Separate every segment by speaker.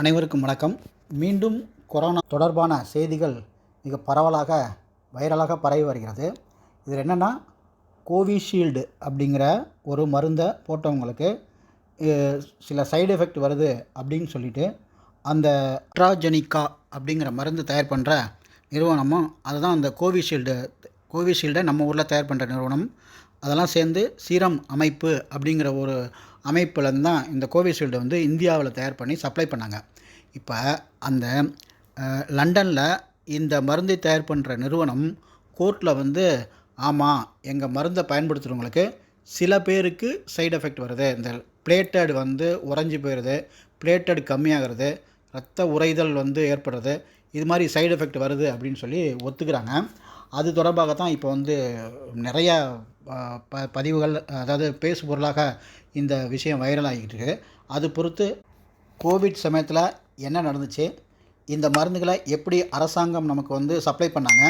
Speaker 1: அனைவருக்கும் வணக்கம். மீண்டும் கொரோனா தொடர்பான செய்திகள் மிக பரவலாக வைரலாக பரவி வருகிறது. இதில் என்னென்னா கோவிஷீல்டு அப்படிங்கிற ஒரு மருந்தை போட்டவங்களுக்கு சில சைடு எஃபெக்ட் வருது அப்படின்னு சொல்லிட்டு அந்த அட்ராஜெனிக்கா அப்படிங்கிற மருந்து தயார் பண்ணுற நிறுவனமும் அதுதான் அந்த கோவிஷீல்டு கோவிஷீல்டை நம்ம ஊரில் தயார் பண்ணுற நிறுவனம். அதெல்லாம் சேர்ந்து சீரம் அமைப்பு அப்படிங்கிற ஒரு அமைப்புலேருந்து தான் இந்த கோவிஷீல்டு வந்து இந்தியாவில் தயார் பண்ணி சப்ளை பண்ணாங்க. இப்போ அந்த லண்டனில் இந்த மருந்தை தயார் பண்ணுற நிறுவனம் கோர்ட்டில் வந்து ஆமாம் எங்கள் மருந்தை பயன்படுத்துகிறவங்களுக்கு சில பேருக்கு சைடு எஃபெக்ட் வருது. இந்த பிளேட்டட் வந்து உறைஞ்சி போயிடுது பிளேட்டட் கம்மியாகிறது ரத்த உறைதல் வந்து ஏற்படுறது இது மாதிரி சைடு எஃபெக்ட் வருது அப்படின்னு சொல்லி ஒத்துக்கிறாங்க. அது தொடர்பாக தான் இப்போ வந்து நிறைய ப பதிவுகள் அதாவது பேசு பொருளாக இந்த விஷயம் வைரல் ஆகிட்டு இருக்குது அது பொறுத்து கோவிட் சமயத்தில் என்ன நடந்துச்சு? இந்த மருந்துகளை எப்படி அரசாங்கம் நமக்கு வந்து சப்ளை பண்ணாங்க?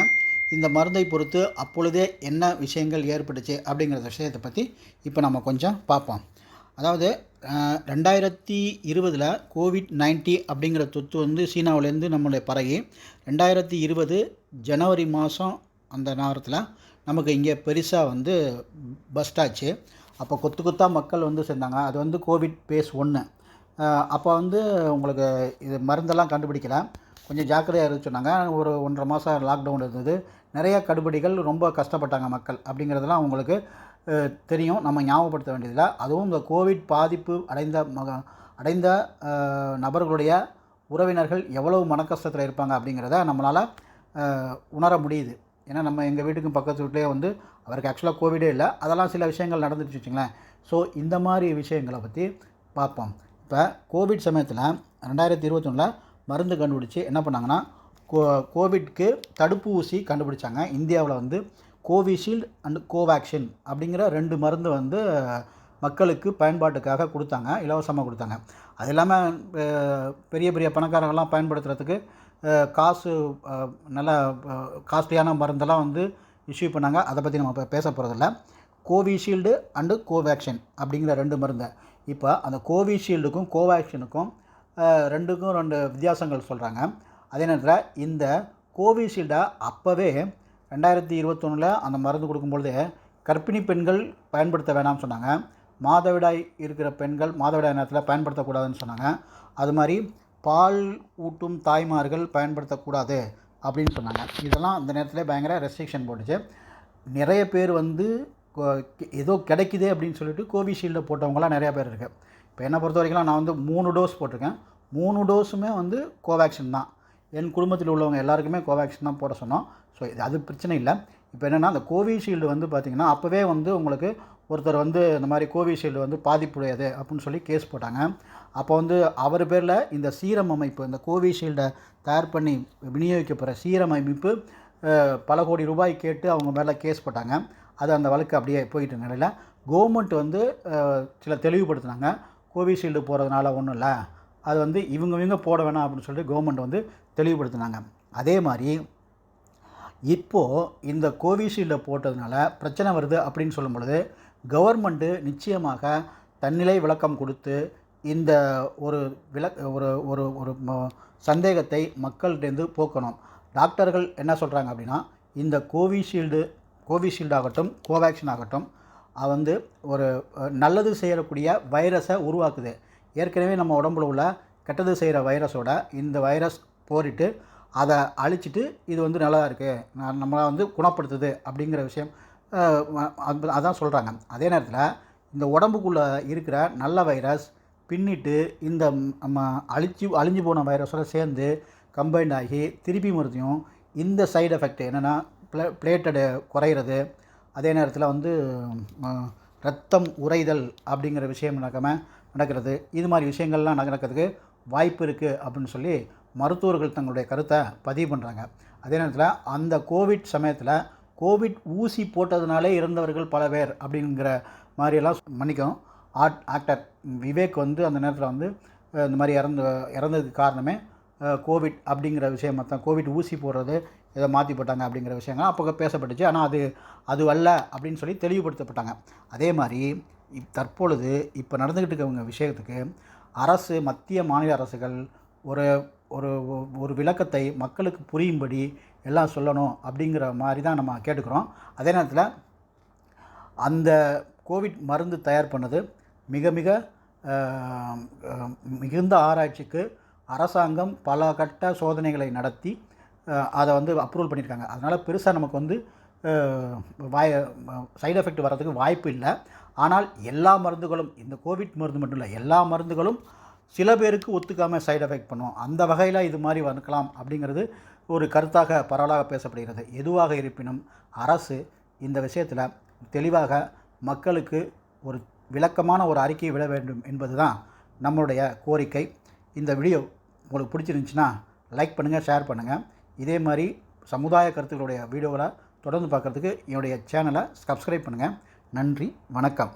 Speaker 1: இந்த மருந்தை பொறுத்து அப்பொழுதே என்ன விஷயங்கள் ஏற்பட்டுச்சு அப்படிங்கிற விஷயத்தை பற்றி இப்போ நம்ம கொஞ்சம் பார்ப்போம். அதாவது ரெண்டாயிரத்தி இருபதில் கோவிட் நைன்டி அப்படிங்கிற தொற்று வந்து சீனாவிலேருந்து நம்மளுடைய பரகி ரெண்டாயிரத்தி இருபது ஜனவரி மாதம் அந்த நேரத்தில் நமக்கு இங்கே பெருசாக வந்து பஸ்ட் ஆச்சு. அப்போ கொத்து கொத்தாக மக்கள் வந்து சேர்ந்தாங்க. அது வந்து கோவிட் பேஸ் ஒன்று அப்போ வந்து உங்களுக்கு இது மருந்தெல்லாம் கண்டுபிடிக்கல. கொஞ்சம் ஜாக்கிரதையாக இருந்து சொன்னாங்க. ஒரு ஒன்றரை மாதம் லாக்டவுன் இருந்தது. நிறைய கடுபடிகள் ரொம்ப கஷ்டப்பட்டாங்க மக்கள். அப்படிங்கிறதெல்லாம் உங்களுக்கு தெரியும். நம்ம ஞாபகப்படுத்த வேண்டியதில்லை. அதுவும் இந்த கோவிட் பாதிப்பு அடைந்த மக அடைந்த நபர்களுடைய உறவினர்கள் எவ்வளவு மனக்கஷ்டத்தில் இருப்பாங்க அப்படிங்கிறத நம்மளால் உணர முடியுது. ஏன்னா நம்ம எங்கள் வீட்டுக்கும் பக்கத்து வீட்லேயே வந்து அவருக்கு ஆக்சுவலாக கோவிடே இல்லை. அதெல்லாம் சில விஷயங்கள் நடந்துட்டு வச்சுங்களேன் ஸோ இந்த மாதிரி விஷயங்களை பற்றி பார்ப்போம். இப்போ கோவிட் சமயத்தில் ரெண்டாயிரத்தி இருபத்தொன்னில் மருந்து கண்டுபிடிச்சி என்ன பண்ணாங்கன்னா கோ கோவிட்க்கு தடுப்பு ஊசி கண்டுபிடிச்சாங்க. இந்தியாவில் வந்து கோவிஷீல்டு அண்ட் கோவேக்சின் அப்படிங்கிற ரெண்டு மருந்து வந்து மக்களுக்கு பயன்பாட்டுக்காக கொடுத்தாங்க இலவசமாக கொடுத்தாங்க. அது இல்லாமல் பெரிய பெரிய பணக்காரங்கள்லாம் பயன்படுத்துறதுக்கு காசு நல்ல காஸ்ட்லியான மருந்தெல்லாம் வந்து இஷ்யூ பண்ணாங்க. அதை பற்றி நம்ம இப்போ பேச போகிறதில்ல கோவிஷீல்டு அண்டு கோவேக்சின் அப்படிங்கிற ரெண்டு மருந்தை. இப்போ அந்த கோவிஷீல்டுக்கும் கோவேக்சினுக்கும் ரெண்டுக்கும் ரெண்டு வித்தியாசங்கள் சொல்கிறாங்க அதே நேரத்தில் இந்த கோவிஷீல்டை அப்போவே ரெண்டாயிரத்தி இருபத்தொன்னில் அந்த மருந்து கொடுக்கும்பொழுது கர்ப்பிணி பெண்கள் பயன்படுத்த வேணாம்னு சொன்னாங்க. மாதவிடாய் இருக்கிற பெண்கள் மாதவிடாய் நேரத்தில் பயன்படுத்தக்கூடாதுன்னு சொன்னாங்க. அது மாதிரி பால் ஊட்டும் தாய்மார்கள் பயன்படுத்தக்கூடாது அப்படின்னு சொன்னாங்க. இதெல்லாம் அந்த நேரத்தில் பயங்கர ரெஸ்ட்ரிக்ஷன் போட்டுச்சு. நிறைய பேர் வந்து ஏதோ கிடைக்குதே அப்படின்னு சொல்லிட்டு கோவிஷீல்டு போட்டவங்களாம் நிறையா பேர் இருக்குது இப்போ என்னை பொறுத்த வரைக்கும் நான் வந்து மூணு டோஸ் போட்டிருக்கேன். மூணு டோஸுமே வந்து கோவேக்சின் தான். என் குடும்பத்தில் உள்ளவங்க எல்லாருக்குமே கோவேக்சின் தான் போட சொன்னோம். ஸோ இது அது பிரச்சனை இல்லை. இப்போ என்னென்னா அந்த கோவிஷீல்டு வந்து பார்த்திங்கன்னா அப்போவே வந்து உங்களுக்கு ஒருத்தர் வந்து இந்த மாதிரி கோவிஷீல்டு வந்து பாதிப்புடையது அப்படின்னு சொல்லி கேஸ் போட்டாங்க. அப்போ வந்து அவர் பேரில் இந்த சீரம் அமைப்பு இந்த கோவிஷீல்டை தயார் பண்ணி விநியோகிக்கப்படுற சீரம் அமைப்பு பல கோடி ரூபாய் கேட்டு அவங்க மேலே கேஸ் போட்டாங்க. அது அந்த வழக்கு அப்படியே போயிட்டு இருந்த நிலையில் கவர்மெண்ட் வந்து சில தெளிவுபடுத்தினாங்க. கோவிஷீல்டு போகிறதுனால ஒன்றும் இல்லை. அது வந்து இவங்க இவங்க போட வேணாம் அப்படின்னு சொல்லிட்டு கவர்மெண்ட் வந்து தெளிவுபடுத்தினாங்க. அதே மாதிரி இப்போது இந்த கோவிஷீல்டை போட்டதுனால பிரச்சனை வருது அப்படின்னு சொல்லும் பொழுது கவர்மெண்ட்டு நிச்சயமாக தன்னிலை விளக்கம் கொடுத்து இந்த ஒரு விளக் ஒரு ஒரு ஒரு சந்தேகத்தை மக்கள்கிட்டேருந்து போக்கணும். டாக்டர்கள் என்ன சொல்கிறாங்க அப்படின்னா இந்த கோவிஷீல்டு கோவிஷீல்டு ஆகட்டும் கோவேக்சின் ஆகட்டும் அது வந்து ஒரு நல்லது செய்யக்கூடிய வைரஸை உருவாக்குது. ஏற்கனவே நம்ம உடம்புல உள்ள கெட்டது செய்கிற வைரஸோட இந்த வைரஸ் போரிட்டு அதை அழிச்சிட்டு இது வந்து நல்லா இருக்குது நம்மளை வந்து குணப்படுத்துது அப்படிங்கிற விஷயம் அது- அதான் சொல்கிறாங்க அதே நேரத்தில் இந்த உடம்புக்குள்ளே இருக்கிற நல்ல வைரஸ் பின்னிட்டு இந்த நம்ம அழிச்சு அழிஞ்சு போன வைரஸோட சேர்ந்து கம்பைண்ட் ஆகி திருப்பி மறுத்தையும் இந்த சைடு எஃபெக்ட் என்னென்னா ப்ளே பிளேட்டடு குறையிறது. அதே நேரத்தில் வந்து ரத்தம் உறைதல் அப்படிங்கிற விஷயம் நடக்காமல் நடக்கிறது. இது மாதிரி விஷயங்கள்லாம் நடக்கிறதுக்கு வாய்ப்பு இருக்குது அப்படின்னு சொல்லி மருத்துவர்கள் தங்களுடைய கருத்தை பதிவு பண்ணுறாங்க அதே நேரத்தில் அந்த கோவிட் சமயத்தில் கோவிட் ஊசி போட்டதுனாலே இறந்தவர்கள் பல பேர் அப்படிங்கிற மாதிரியெல்லாம் மன்னிக்கும் ஆர்ட் ஆக்டர் விவேக் வந்து அந்த நேரத்தில் வந்து இந்த மாதிரி இறந்து இறந்ததுக்கு காரணமே கோவிட் அப்படிங்கிற விஷயம் தான் கோவிட் ஊசி போடுறது இதை மாற்றி போட்டாங்க அப்படிங்கிற விஷயங்கள் அப்போ பேசப்பட்டுச்சு. ஆனால் அது அது அல்ல அப்படின்னு சொல்லி தெளிவுபடுத்தப்பட்டாங்க. அதே மாதிரி இப் தற்பொழுது இப்போ நடந்துக்கிட்டு இருக்கவங்க விஷயத்துக்கு அரசு மத்திய மாநில அரசுகள் ஒரு ஒரு ஒரு விளக்கத்தை மக்களுக்கு புரியும்படி எல்லாம் சொல்லணும் அப்படிங்கிற மாதிரி தான் நம்ம கேட்டுக்கிறோம். அதே நேரத்தில் அந்த கோவிட் மருந்து தயார் பண்ணது மிக மிக மிகுந்த ஆராய்ச்சிக்கு அரசாங்கம் பல கட்ட சோதனைகளை நடத்தி அதை வந்து அப்ரூவல் பண்ணியிருக்காங்க. அதனால் பெருசாக நமக்கு வந்து அஹ், வாய சைடு எஃபெக்ட் வர்றதுக்கு வாய்ப்பு இல்லை. ஆனால் எல்லா மருந்துகளும் இந்த கோவிட் மருந்து மட்டும் இல்லை எல்லா மருந்துகளும் சில பேருக்கு ஒத்துக்காமல் சைடு எஃபெக்ட் பண்ணும். அந்த வகையில் இது மாதிரி வந்துக்கலாம் அப்படிங்கிறது ஒரு கருத்தாக பரவலாக பேசப்படுகிறது. எதுவாக இருப்பினும் அரசு இந்த விஷயத்தில் தெளிவாக மக்களுக்கு ஒரு விளக்கமான ஒரு அறிக்கையை விட வேண்டும் என்பது தான் நம்மளுடைய கோரிக்கை. இந்த வீடியோ உங்களுக்கு பிடிச்சிருந்துச்சுன்னா லைக் பண்ணுங்கள் ஷேர் பண்ணுங்கள் இதே மாதிரி சமுதாய கருத்துக்களுடைய வீடியோவில் தொடர்ந்து பார்க்குறதுக்கு என்னுடைய சேனலை சப்ஸ்கிரைப் பண்ணுங்கள் நன்றி வணக்கம்.